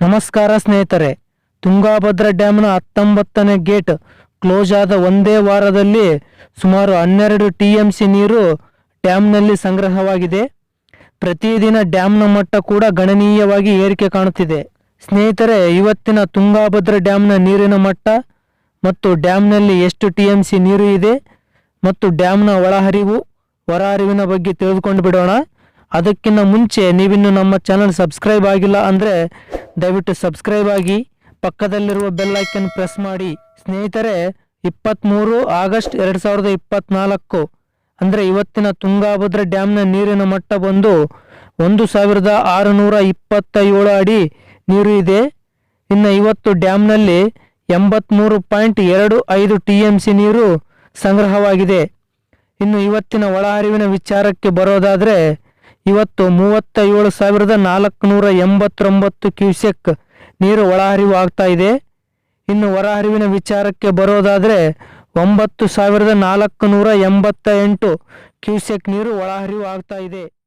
ನಮಸ್ಕಾರ ಸ್ನೇಹಿತರೆ. ತುಂಗಾಭದ್ರಾ ಡ್ಯಾಮ್ನ ಹತ್ತೊಂಬತ್ತನೇ ಗೇಟ್ ಕ್ಲೋಸ್ ಆದ ಒಂದೇ ವಾರದಲ್ಲಿ ಸುಮಾರು ಹನ್ನೆರಡು ಟಿ ಎಂ ಸಿ ನೀರು ಡ್ಯಾಮ್ನಲ್ಲಿ ಸಂಗ್ರಹವಾಗಿದೆ. ಪ್ರತಿದಿನ ಡ್ಯಾಮ್ನ ಮಟ್ಟ ಕೂಡ ಗಣನೀಯವಾಗಿ ಏರಿಕೆ ಕಾಣುತ್ತಿದೆ. ಸ್ನೇಹಿತರೆ, ಇವತ್ತಿನ ತುಂಗಾಭದ್ರಾ ಡ್ಯಾಮ್ನ ನೀರಿನ ಮಟ್ಟ ಮತ್ತು ಡ್ಯಾಮ್ನಲ್ಲಿ ಎಷ್ಟು ಟಿ ಎಂ ಸಿ ನೀರು ಇದೆ ಮತ್ತು ಡ್ಯಾಮ್ನ ಒಳಹರಿವು, ಹೊರಹರಿವಿನ ಬಗ್ಗೆ ತಿಳಿದುಕೊಂಡು ಬಿಡೋಣ. ಅದಕ್ಕಿಂತ ಮುಂಚೆ ನೀವಿನ್ನು ನಮ್ಮ ಚಾನಲ್ ಸಬ್ಸ್ಕ್ರೈಬ್ ಆಗಿಲ್ಲ ಅಂದರೆ ದಯವಿಟ್ಟು ಸಬ್ಸ್ಕ್ರೈಬ್ ಆಗಿ ಪಕ್ಕದಲ್ಲಿರುವ ಬೆಲ್ ಐಕನ್ ಪ್ರೆಸ್ ಮಾಡಿ. ಸ್ನೇಹಿತರೆ ಇಪ್ಪತ್ತ್ಮೂರು ಆಗಸ್ಟ್ ಎರಡು ಸಾವಿರದ ಇಪ್ಪತ್ತ್ನಾಲ್ಕು ಅಂದರೆ ಇವತ್ತಿನ ತುಂಗಾಭದ್ರ ಡ್ಯಾಮ್ನ ನೀರಿನ ಮಟ್ಟ ಬಂದು ಒಂದು ಸಾವಿರದ ಆರುನೂರ ಇಪ್ಪತ್ತ ಏಳು ಅಡಿ ನೀರು ಇದೆ. ಇನ್ನು ಇವತ್ತು ಡ್ಯಾಮ್ನಲ್ಲಿ ಎಂಬತ್ತ್ಮೂರು ಪಾಯಿಂಟ್ ಎರಡು ಐದು ಟಿ ಎಂ ಸಿ ನೀರು ಸಂಗ್ರಹವಾಗಿದೆ. ಇನ್ನು ಇವತ್ತಿನ ಒಳಹರಿವಿನ ವಿಚಾರಕ್ಕೆ ಬರೋದಾದರೆ ಇವತ್ತು ಮೂವತ್ತ ಏಳು ಸಾವಿರದ ನಾಲ್ಕುನೂರ ಎಂಬತ್ತೊಂಬತ್ತು ಕ್ಯೂಸೆಕ್ ನೀರು ಒಳಹರಿವು ಆಗ್ತಾ ಇದೆ. ಇನ್ನು ಹೊರಹರಿವಿನ ವಿಚಾರಕ್ಕೆ ಬರೋದಾದರೆ ಒಂಬತ್ತು ಸಾವಿರದ ನಾಲ್ಕುನೂರ ಎಂಬತ್ತ ಎಂಟು ಕ್ಯೂಸೆಕ್ ನೀರು ಒಳಹರಿವು ಆಗ್ತಾ ಇದೆ.